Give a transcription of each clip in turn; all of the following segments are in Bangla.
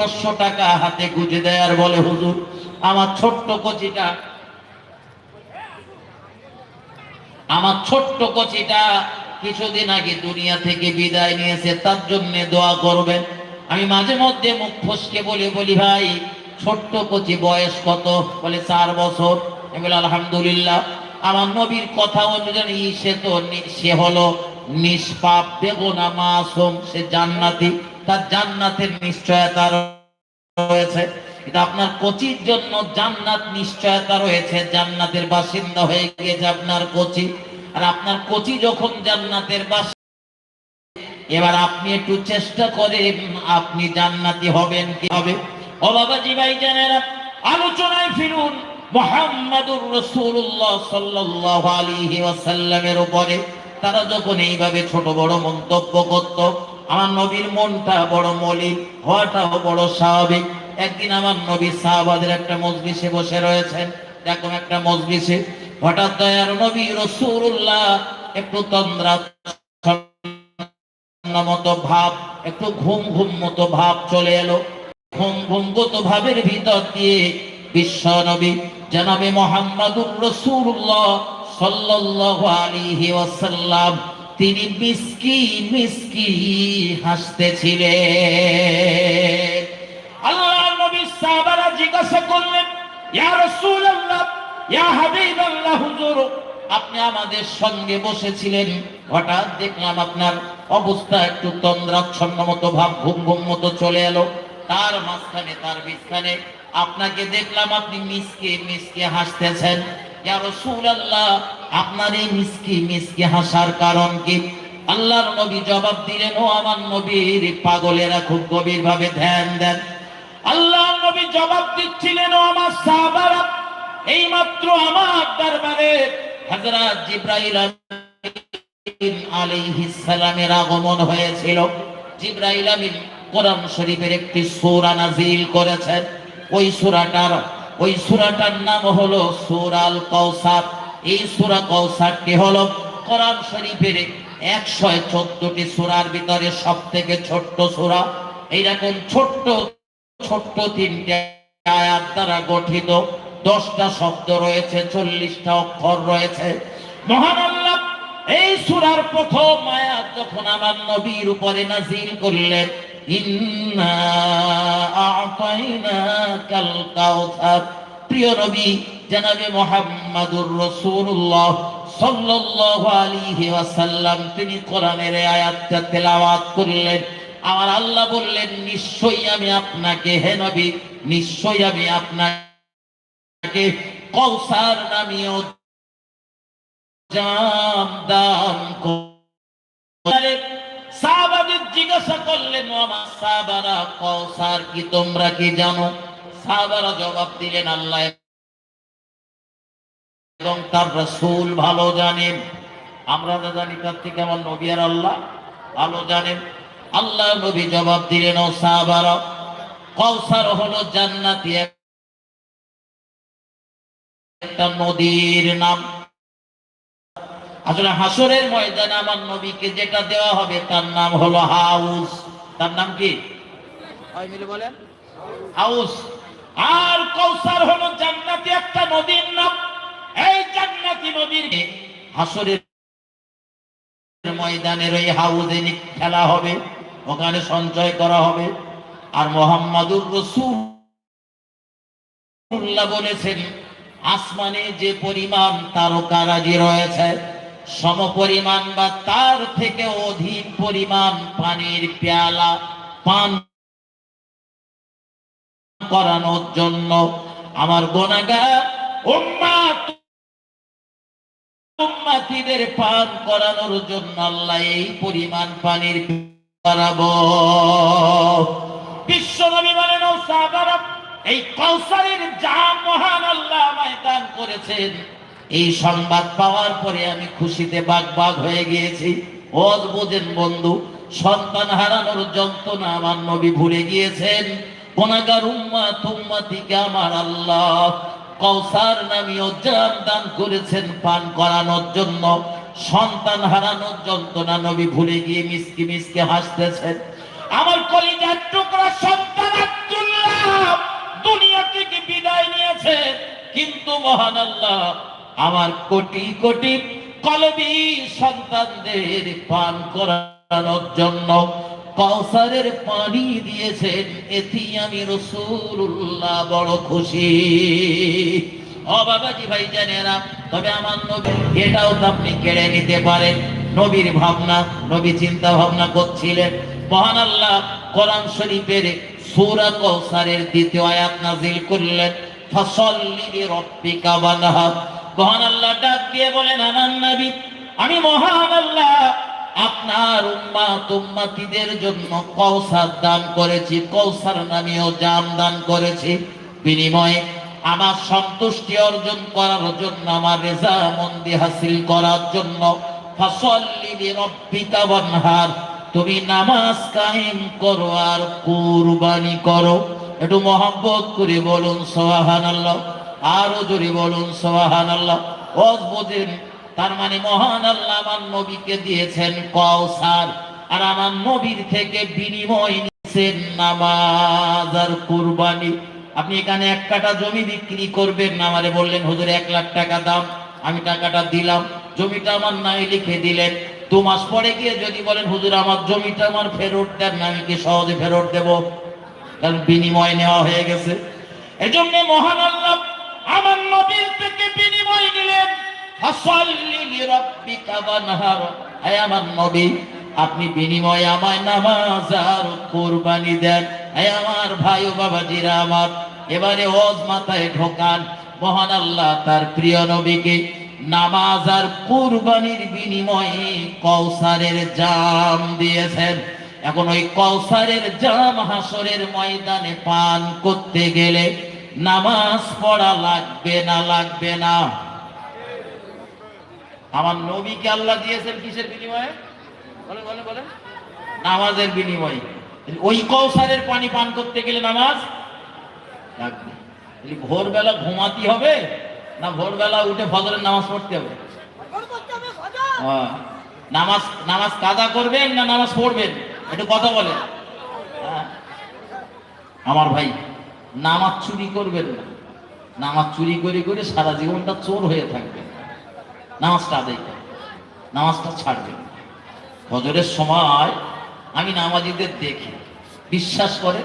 পাঁচশো টাকা হাতে গুজে দেয় আর বলে, হুজুর, আমার ছোট্ট কচিটা, আমার ছোট্ট কচিটা কিছুদিন আগে দুনিয়া থেকে বিদায় নিয়েছে, তার জন্য দোয়া করবেন। আমি মাঝে মধ্যে মুখ ফসকে বলে, বলি, ভাই, ছোট্ট কচি বয়স কত? বলে, চার বছর। আলহামদুলিল্লাহ। আমার নবীর কথা অনুযায়ী সে তো নি- সে হলো নিষ্পাপ, বেগুনা মাসুম, সে জান্নাতি। তার জান্নাতের নিশ্চয়তা রয়েছে। কিন্তু আপনার কচির জন্য জান্নাত নিশ্চয়তা রয়েছে। জান্নাতের বাসিন্দা হয়ে গিয়েছে আপনার কচি। আর আপনার কচি যখন জান্নাতের বাসিন্দা, এবার আপনি একটু চেষ্টা করেন, আপনি জান্নাতি হবেন কি হবে? ও বাবাজি ভাই জানেরা আলোচনায় ফিরুন। মোহাম্মদুর রসুল্লাহ সাল্লাল্লাহু আলাইহি ওয়াসাল্লামের উপরে তারা যখন এইভাবে ছোট বড় মন্তব্য করত আমার নবীর মনটা বড় মলিন, হওয়াটাও বড় স্বাভাবিক। একদিন আমার নবী সাহাবাদের একটা মজলিসে বসে রয়েছেন। এরকম একটা মজলিসে। হঠাৎ দয়ার নবী রসুল্লাহ একটু তন্দ্রা মতো ভাব, একটু ঘুম ঘুম মতো ভাব চলে এলো। ঘুম ঘুম গত ভাবের ভিতর দিয়ে বিশ্ব নবী, জানাবে মোহাম্মদুর রসুল্লাহ সাল্লাল্লাহু আলাইহি ওয়াসাল্লাম তিনি মিসকি মিসকি হাসতেছিলেন। আল্লাহর নবী সাহাবারা জিজ্ঞাসা করলেন, ইয়া রাসূলুল্লাহ, ইয়া হাবিবাল্লাহ, হুজুর, আপনি আমাদের সঙ্গে বসেছিলেন। হঠাৎ দেখলাম আপনার অবস্থা একটু তন্দ্রাচ্ছন্ন মতো, ভাব ঘুম ঘুম মতো চলে এলো। তার মাঝখানে, তার বিস্তানে আপনাকে দেখলাম আপনি মিসকে মিসকে হাসতেছেন। ইয়া রাসূলুল্লাহ, আপনার এই মিসকি মিসকি হাসার কারণ কি? আল্লাহর নবী জবাব দিলেন, ও আমার নবীর পাগলেরা খুব গভীর ভাবে ধ্যান দেন। আল্লাহ নবী জবাব দিচ্ছিলেন, ও আমার সাহাবারা এই মাত্র আমার দরবারে হযরত জিব্রাইল আলাইহিস সালামের আগমন হয়েছিল। জিব্রাইল আমিন কোরআন শরীফের একটি সূরা নাযিল করেছেন। ওই সূরাটার ওই সূরাটার নাম হলো সূরাল কাউসার এই সূরা কাউসারটি হলো কোরআন শরীফের একশো চোদ্দটি সূরার ভিতরে সব থেকে ছোট্ট সূরা। এইরকম ছোট্ট ছোট্ট তিনটে আয়াত দ্বারা গঠিত। দশটা শব্দ রয়েছে, চল্লিশটা অক্ষর রয়েছে। মহান আল্লাহ, এই সুরার প্রথম আয়াত যখন আমার নবীর উপরে নাজিল করলেন প্রিয় নবী, জনাবে মোহাম্মদুর রাসূলুল্লাহ সাল্লাল্লাহু আলাইহি ওয়াসাল্লাম, তিনি কোরআনের আয়াতটা তেলাওয়াত করলেন। আমার আল্লাহ বললেন, নিশ্চয়ই আমি আপনাকে, হে নবী, নিশ্চয়ই আমি আপনাকে কৌসার নামীয় জাম দান জিজ্ঞাসা করলেন আমার কৌসার কি তোমরা কি জানো? জবাব দিলেন, আল্লাহ এবং তার রাসূল ভালো জানেন। আমরা যা জানি তার থেকে আমার নবী আল্লাহ ভালো জানেন। আল্লাহ নবী জবাব দিলেন, ও সাহাবারা কৌসার হলো জান্নাতি একটা নদীর নাম। আসলে হাসরের ময়দানে আমার নবীকে যেটা দেওয়া হবে তার নাম হলো হাউস। তার নাম কি? বলেন। হাউস। আর কৌসার হলো জান্নাতি একটা নদীর নাম। এই জান্নাতি নদীর হাসরের ময়দানের ওই হাউসে নি- খেলা হবে ওখানে সঞ্চয় করা হবে। আর মোহাম্মদুর রসুল্লাহ বলেছেন আসমানে যে পরিমাণ তারকারাজি রয়েছে সম পরিমাণ বা তার থেকে অধিক পরিমাণ পানির পেয়ালা পান করানোর জন্য আমার গোনাগার উম্মাতিদের পান করানোর জন্য আল্লাহ এই পরিমাণ পানির করাবো বিশ্ব নবী বলেন এই কৌসারের যা মহান আল্লাহ আমায় দান করেছেন। এই সংবাদ পাওয়ার পরে আমি খুশিতে বাগ বাগ হয়ে গিয়েছি। অদ্ভুতের বন্ধু, সন্তান হারানোর যন্ত্রণা আমার নবী ভুলে গিয়েছেন। কোনাগার উম্মা তুম্মা দিকে আমার আল্লাহ কৌসার নামীয় জাম দান করেছেন পান করানোর জন্য। সন্তান হারানোর যন্ত্রণা নবী ভুলে গিয়ে মিসকি মিসকি হাসতেছেন। আমার কলিজার টুকরা সন্তান আব্দুল্লাহ দুনিয়া থেকে বিদায় নিয়েছে। কিন্তু মহান আল্লাহ আমার কোটি কোটি কলবি সন্তানদের পান করানোর জন্য কৌসারের পানি দিয়েছেন এটি আমি রসুল্লাহ বড় খুশি। ও বাবাজি ভাই জানেরা তবে আমার নবী, এটাও তো আপনি কেড়ে নিতে পারেন। নবীর ভাবনা, নবী চিন্তা ভাবনা করছিলেন। মহান আল্লাহ কোরআন শরীফের সূরা কৌসারের দ্বিতীয় আয়াত নাজিল করলেন, ফসল্লি লিরাব্বিকা ওয়ানহার মহান আল্লাহ ডাক দিয়ে বলেন আমার নবী, আমি মহান আল্লাহ। আপনার উম্মাত উম্মাতিদের জন্য কৌসার দান করেছি কৌসার নামীয় জাম দান করেছি। বিনিময়ে আমার সন্তুষ্টি অর্জন করার জন্য, আমার রেজা মন্দি হাসিল করার জন্য তুমি নামাজ কায়েম করো আর কুরবানি করো। একটু মহব্বত করে বলুন সোহানাল্লাহ আরও জোরে বলুন সোহানাল্লাহ ওজ বোঝেন তার মানে মহান আল্লাহ আমার নবীকে দিয়েছেন কওসার। আর আমার নবীর থেকে বিনিময় নিচ্ছেন নামাজ আর কুরবানি। আপনি এখানে এক কাটা জমি বিক্রি করবেন না, আমারে বললেন, হুজুর, এক লাখ টাকা দাম, আমি টাকাটা দিলাম। জমিটা আমার নামে লিখে দিলেন। দু মাস পরে গিয়ে যদি বলেন, হুজুর, আমার জমিটা আমার ফেরত দেন না, আমি কি সহজে ফেরত দেব? কারণ বিনিময় নেওয়া হয়ে গেছে। এজন্য মহান আল্লাহ আমার নবীর থেকে বিনিময় নিলেন। আমার নবী, আপনি বিনিময়ে আমায় নামাজ আর কুরবানি দেন। আমার ভাই ও বাবাজিরা আমার, এবারে ওজ মাথায় ঢোকান। মহান আল্লাহ তার প্রিয় নবীকে নামাজ আর কুরবানির বিনিময়ে কৌসারের জাম দিয়েছেন। এখন ওই কৌসারের জাম হাসরের ময়দানে পান করতে গেলে নামাজ পড়া লাগবে না লাগবে না। আমার নবীকে আল্লাহ দিয়েছেন কিসের বিনিময়ে? বলেন বলেন নামাজের বিনিময়ে। ওই কৌসারের পানি পান করতে গেলে নামাজ লাগবে। ভোরবেলা ঘুমাতে হবে না ভোরবেলা উঠে ফজরের নামাজ পড়তে হবে? হ্যাঁ। নামাজ নামাজ কাদা করবেন না নামাজ পড়বেন? একটু কথা বলেন। হ্যাঁ। আমার ভাই নামাজ চুরি করবেন না। নামাজ চুরি করে করে সারা জীবনটা চোর হয়ে থাকবেন। নামাজটা আদায় নামাজটা ছাড়বেন। ফজরের সময় আমি নামাজিদের দেখি। বিশ্বাস করে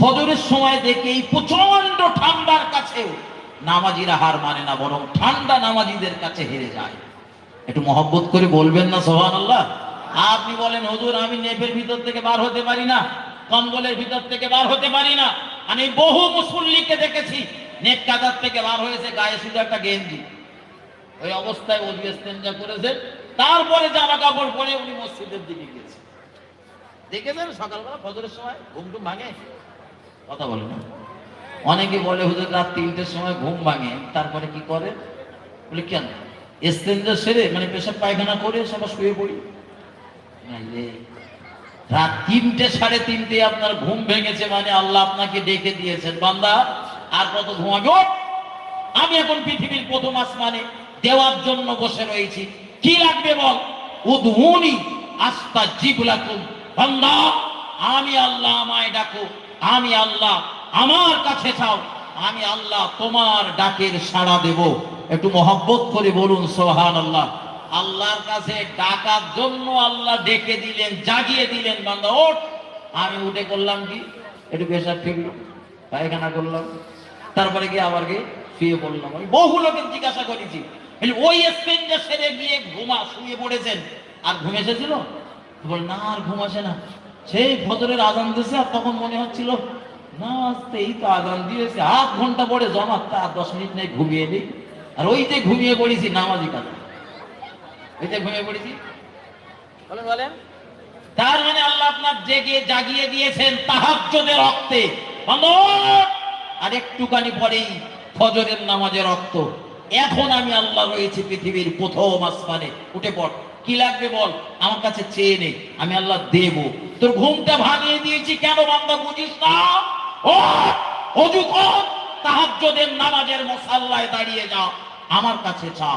ফজরের সময় দেখে এই প্রচণ্ড ঠান্ডার কাছেও নামাজিরা হার মানে না, বরং ঠান্ডা নামাজিদের কাছে হেরে যায়। একটু মহব্বত করে বলবেন না সোহান আল্লাহ আপনি বলেন, হুজুর, আমি নেপের ভিতর থেকে বার হতে পারি না, কম্বলের ভিতর থেকে বার হতে পারি না। আমি বহু মুসল্লিকে দেখেছি। নেট কাদার থেকে বার হয়েছে, গায়ে শুধু একটা গেঞ্জি। ওই অবস্থায় অজু ইস্তেঞ্জা করেছে। তারপরে জামা কাপড় পরে উনি মসজিদের দিকে গেছে দেখেছেন সকালবেলা ফজরের সময় ঘুম টুম ভাঙে? কথা বলে না। অনেকে বলে, হুজুর, রাত তিনটের সময় ঘুম ভাঙে। তারপরে কি করে? বলে, কেন? ইস্তেঞ্জা সেরে মানে পেশাব পায়খানা করে সবাই শুয়ে পড়ি? রাত তিনটে সাড়ে তিনটে আপনার ঘুম ভেঙেছে মানে আল্লাহ আপনাকে ডেকে দিয়েছেন, বান্দা, আর কত ঘুমাবে আমি এখন পৃথিবীর প্রথম আসমানে দেওয়ার জন্য বসে রয়েছি। কি লাগবে বল? উদ্হুনি আস্তা জিবলাকুম। বান্দা, আমি আল্লাহ আমায় ডাকো, আমি আল্লাহ আমার কাছে চাও, আমি আল্লাহ তোমার ডাকের সাড়া দেব। একটু মহব্বত করে বলুন সোহান আল্লাহ আল্লাহর কাছে ডাকার জন্য আল্লাহ ডেকে দিলেন, জাগিয়ে দিলেন বান্দা, ওঠ। আমি উঠে করলাম কি? একটু পেশাব ফিরল পায়খানা করলাম। তারপরে গিয়ে আবার গিয়ে শুয়ে পড়লাম। আমি বহু লোকের জিজ্ঞাসা করেছি ওই স্পেনটা সেরে গিয়ে ঘুমা, শুয়ে পড়েছেন। আর ঘুম এসেছিল? বল, না, আর ঘুম আসে না। সেই ফজরের আজান দিয়েছে, আর তখন মনে হচ্ছিল, না আজকে এই তো আজান দিয়েছে। আধ ঘণ্টা পরে জমা তার দশ মিনিট নেই, ঘুমিয়ে নেই। আর ওইতে ঘুমিয়ে পড়েছি, নামাজি কাজ। ওইতে ঘুমিয়ে পড়েছি। বলেন বলেন। তার মানে আল্লাহ আপনার জেগে জাগিয়ে দিয়েছেন তাহাজ্জুদের রক্তে। আর একটুখানি পরেই ফজরের নামাজের রক্ত। এখন আমি আল্লাহ রয়েছি পৃথিবীর প্রথম আসমানে। উঠে পড়। কি লাগবে বল? আমার কাছে চেয়ে নেই আমি আল্লাহ দেব। তোর ঘুমটা ভাঙিয়ে দিয়েছি কেন বান্দা? বুঝিস না? ও অজু কর। তাহাজ্জুদের নামাজের মশাল্লায় দাঁড়িয়ে যাও আমার কাছে চা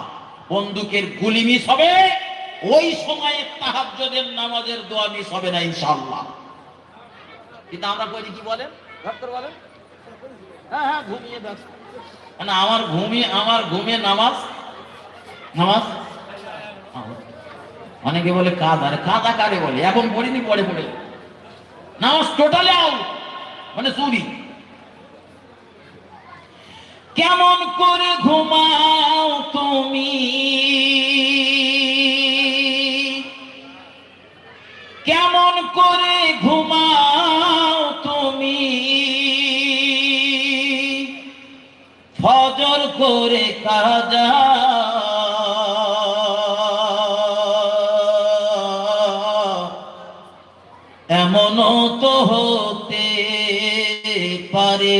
বন্দুকের গুলি মিস হবে, ওই সময়ে তাহাজ্জুদের নামাজের দোয়া মিস হবে না ইনশাআল্লাহ। কিন্তু আমরা করি কি বলেন? ঘট বলেন। হ্যাঁ হ্যাঁ ঘুমিয়ে দেখ মানে আমার ঘুমিয়ে আমার ঘুমিয়ে নামাজ নামাজ? অনেকে বলে কাদা আরে কাদা কারে বলে, এখন পড়িনি, পড়ে পড়ে। নামাজ টোটালি আউট মানে চুরি। কেমন করে ঘুমাও তুমি? কেমন করে ঘুমাও তুমি? ফজর করে কাজা। এমনও তো হতে পারে।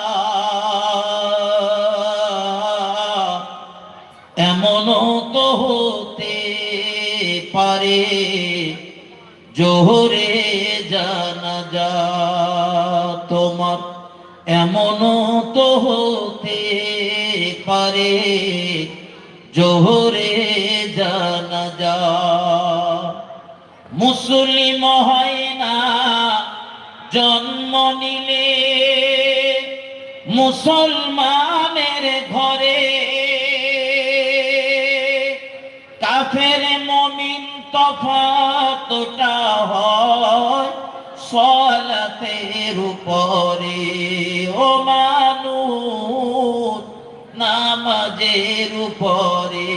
জোহরে জানা যা তোমার, এমনও তো হতে পারে। জোহরে জানা যা, মুসলিম হয় না, জন্ম নিলে মুসলমানের ঘরে। কাফের তফাতটা হয় সলাতের উপরে। ও মানুষ, নামাজের উপরে।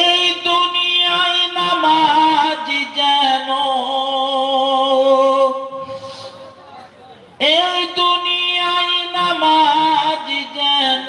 এই দুনিয়ায় নামাজ যেন এই দুনিয়ায় নামাজ যেন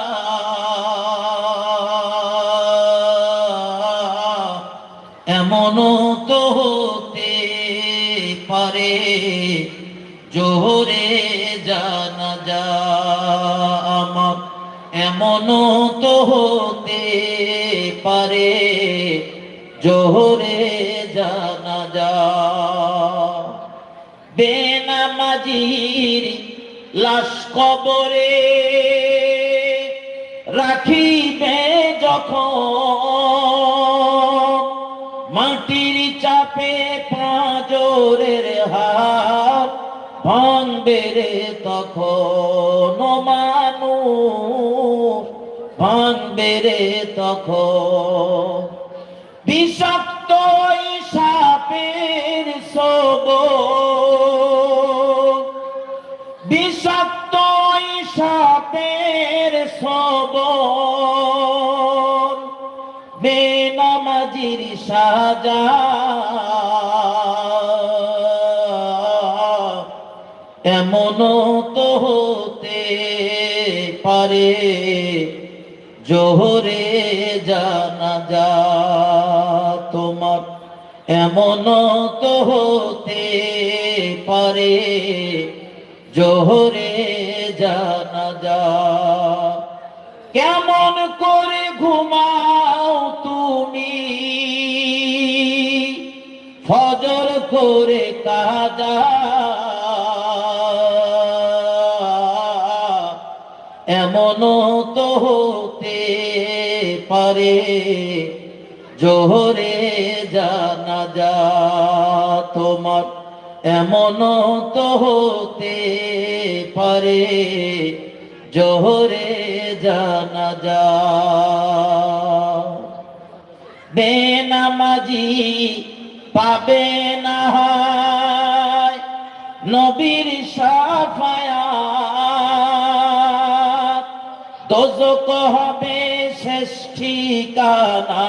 এমনও তো হতে পারে, জোহরে জানা যা বেনামাজির লাশ কবরে রাখিবে যখন। মাটির চাপে পাঁজরের হাত ভাঙবে রে তখন মানুষ। ভাঙবে রে তখন। বিষাক্ত সাপের সব বিষাক্ত সাপের সব বেনামাজির সাজা। এমনও তো হতে পারে। জোহরে জানা যা তোমার এমনও তো হতে পারে। জোহরে জানা যা কেমন করে ঘুমাও তুমি? ফজর করে কাজা এমনও তো হতে পারে, জোহরে জানা যা তোমার এমন তো হতে পারে, জোহরে জানা যা বেনামাজি পাবে না নবীর সাফায়াত। দোজক হবে শেষ ঠিকানা,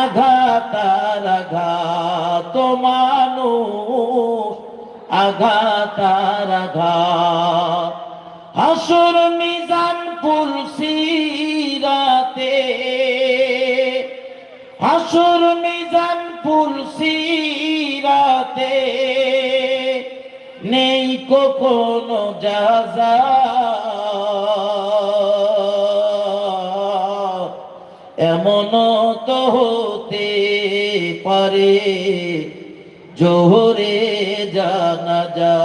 আঘাতার আঘাত মানুষ আঘাতার আঘাত হাসুর মিজান পুলসিরাতে হাসুর মিজান পুলসিরাতে নেই কোনো যাজা। এমন তো হতে পারে জোহরে জানা যা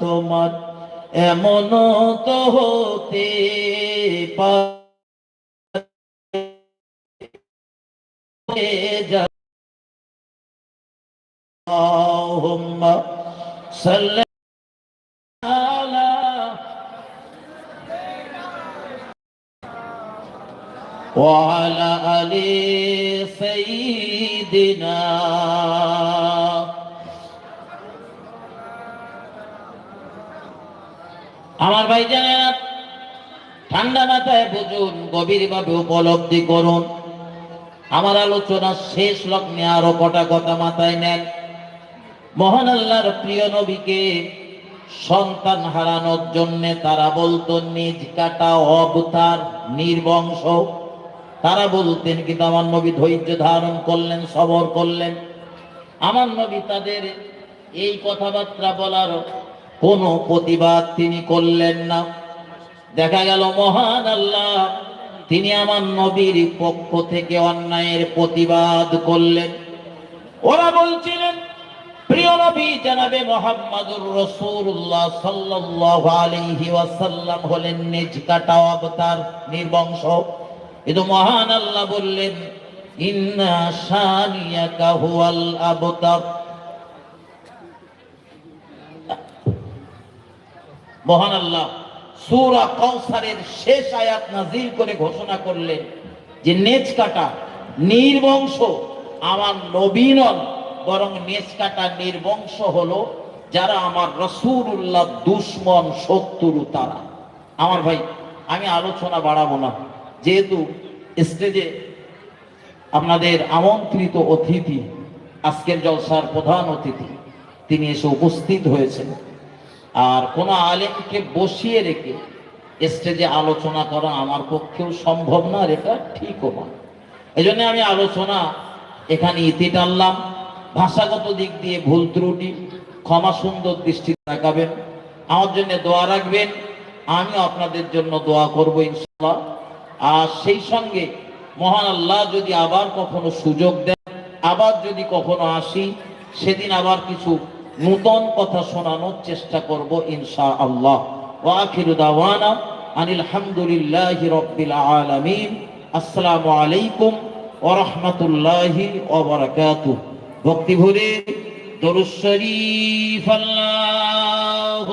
তোমার এমন তো হতে পারে। যা وعلى آل سيدنا আমার ভাই জানেন ঠান্ডা মাথায় বুঝুন গভীরভাবে উপলব্ধি করুন আমার আলোচনা শেষ লগ্নে আরো কটা কথা মাথায় নেন মহান আল্লাহর প্রিয় নবীকে সন্তান হারানোর জন্য তারা বলতো নিজ কাটা অবতার নির্বংশ তারা বলতেন কিন্তু আমার নবী ধৈর্য ধারণ করলেন, সবর করলেন। আমার নবী তাদের এই কথাবার্তা বলার কোনো প্রতিবাদ তিনি করলেন না। দেখা গেল, মহান আল্লাহ তিনি আমার নবীর পক্ষ থেকে অন্যায়ের প্রতিবাদ করলেন। ওরা বলছিলেন, প্রিয় নবী, জানাবে মোহাম্মদুর রসুল্লাহ সাল্লাল্লাহু আলাইহি ওয়াসাল্লাম হলেন নিজ কাটা অবতার, নির্বংশ। কিন্তু মহান আল্লাহ বললেন, ইন্না শানিয়াকা হুয়াল মহান আল্লাহ, সূরা কাউসারের শেষ আয়াত নাজিল করে ঘোষণা করলেন যে নেচ কাটা নির্বংশ আমার নবী নন, বরং নেচ কাটা নির্বংশ হলো যারা আমার রসুল্লাহ দুশ্মন শত্রু তারা আমার ভাই, আমি আলোচনা বাড়াবো না। যেহেতু স্টেজে আপনাদের আমন্ত্রিত অতিথি, আজকের জলসার প্রধান অতিথি, তিনি এসে উপস্থিত হয়েছেন। আর কোনো আলেমকে বসিয়ে রেখে স্টেজে আলোচনা করা আমার পক্ষেও সম্ভব না আর এটা ঠিকও না। এই জন্য আমি আলোচনা এখানে ইতি টানলাম। ভাষাগত দিক দিয়ে ভুল ত্রুটি, ক্ষমা সুন্দর দৃষ্টি তাকাবেন। আমার জন্য দোয়া রাখবেন। আমি আপনাদের জন্য দোয়া করব ইনশাল্লাহ আর সেই সঙ্গে মহান আল্লাহ যদি আবার কখনো সুযোগ দেন, আবার যদি কখনো আসি, সেদিন আবার কিছু নূতন কথা শোনানোর চেষ্টা করব ইনশা আল্লাহ ওয়াখিরু দাওয়ানা আনিল রাব্বিল আলামিন। আসসালামু আলাইকুম ওয়া রাহমাতুল্লাহি ওয়া বারাকাতুহু। ভক্তি ভরে দরুদ শরীফ আল্লাহ